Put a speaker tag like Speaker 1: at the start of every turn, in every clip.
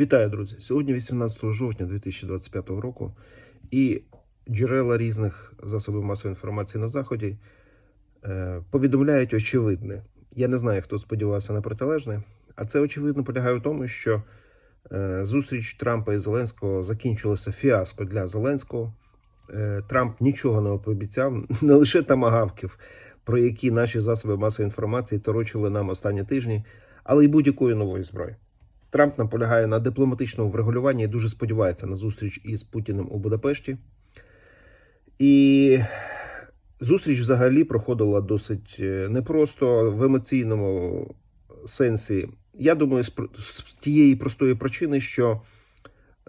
Speaker 1: Вітаю, друзі! Сьогодні 18 жовтня 2025 року, і джерела різних засобів масової інформації на Заході е, повідомляють очевидне. Я не знаю, хто сподівався на протилежне, а це очевидно полягає в тому, що е, зустріч Трампа і Зеленського закінчилася фіаско для Зеленського. Е, Трамп нічого не пообіцяв, не лише тамагавків, про які наші засоби масової інформації торочили нам останні тижні, але й будь-якої нової зброї. Трамп наполягає на дипломатичному врегулюванні і дуже сподівається на зустріч із Путіним у Будапешті. І зустріч взагалі проходила досить е, непросто в емоційному сенсі. Я думаю, з тієї простої причини, що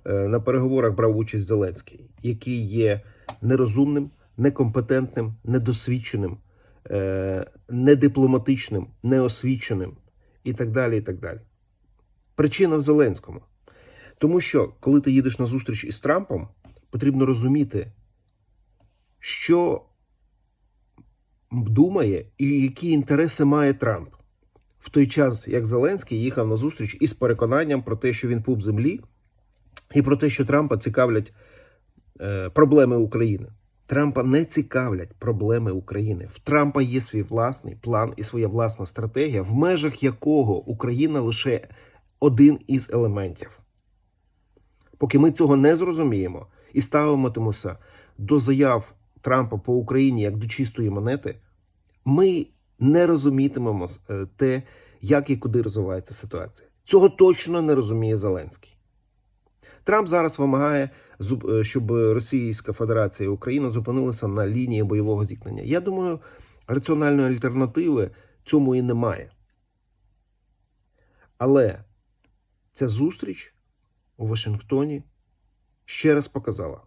Speaker 1: е, на переговорах брав участь Зеленський, який є нерозумним, некомпетентним, недосвідченим, е, недипломатичним, неосвіченим і так далі. І так далі. Причина в Зеленському. Тому що, коли ти їдеш на зустріч із Трампом, потрібно розуміти, що думає і які інтереси має Трамп. В той час, як Зеленський їхав на зустріч із переконанням про те, що він пуп землі, і про те, що Трампа цікавлять е, проблеми України. Трампа не цікавлять проблеми України. В Трампа є свій власний план і своя власна стратегія, в межах якого Україна лише один із елементів. Поки ми цього не зрозуміємо і ставитимемося до заяв Трампа по Україні як до чистої монети, ми не розумітимемо е, те, як і куди розвивається ситуація. Цього точно не розуміє Зеленський. Трамп зараз вимагає, е, щоб Російська Федерація і Україна зупинилися на лінії бойового зіткнення. Я думаю, раціональної альтернативи цьому і немає. Але ця зустріч у Вашингтоні ще раз показала,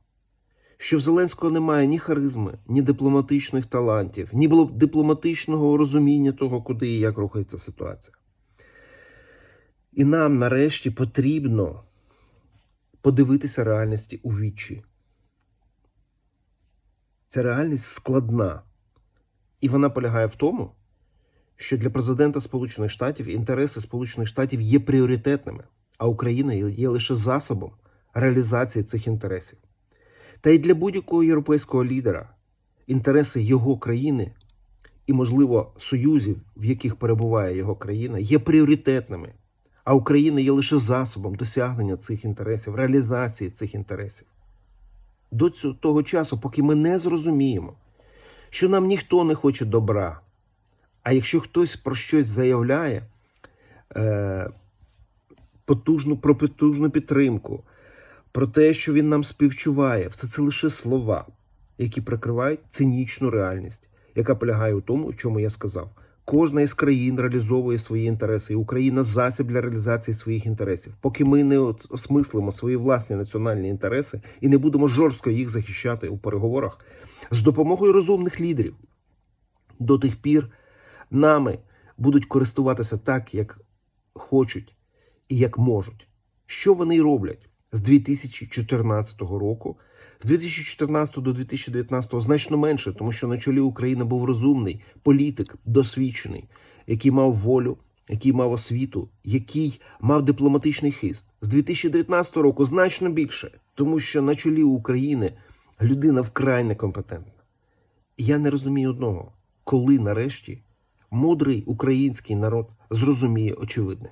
Speaker 1: що в Зеленського немає ні харизми, ні дипломатичних талантів, ні було дипломатичного розуміння того, куди і як рухається ситуація. І нам нарешті потрібно подивитися реальності у вічі. Ця реальність складна, і вона полягає в тому, що для президента Сполучених Штатів інтереси Сполучених Штатів є пріоритетними, а Україна є лише засобом реалізації цих інтересів. Та й для будь-якого європейського лідера інтереси його країни і, можливо, союзів, в яких перебуває його країна, є пріоритетними. А Україна є лише засобом досягнення цих інтересів, реалізації цих інтересів. До цього того часу, поки ми не зрозуміємо, що нам ніхто не хоче добра. А якщо хтось про щось заявляє е, потужну, про потужну підтримку, про те, що він нам співчуває, все це лише слова, які прикривають цинічну реальність, яка полягає у тому, чому я сказав. Кожна із країн реалізовує свої інтереси, і Україна засіб для реалізації своїх інтересів. Поки ми не осмислимо свої власні національні інтереси і не будемо жорстко їх захищати у переговорах з допомогою розумних лідерів, до тих пір нами будуть користуватися так, як хочуть і як можуть. Що вони роблять з 2014 року, з 2014 до 2019 значно менше, тому що на чолі України був розумний політик, досвідчений, який мав волю, який мав освіту, який мав дипломатичний хист. З 2019 року значно більше, тому що на чолі України людина вкрай некомпетентна. І я не розумію одного, коли нарешті мудрий український народ зрозуміє очевидне.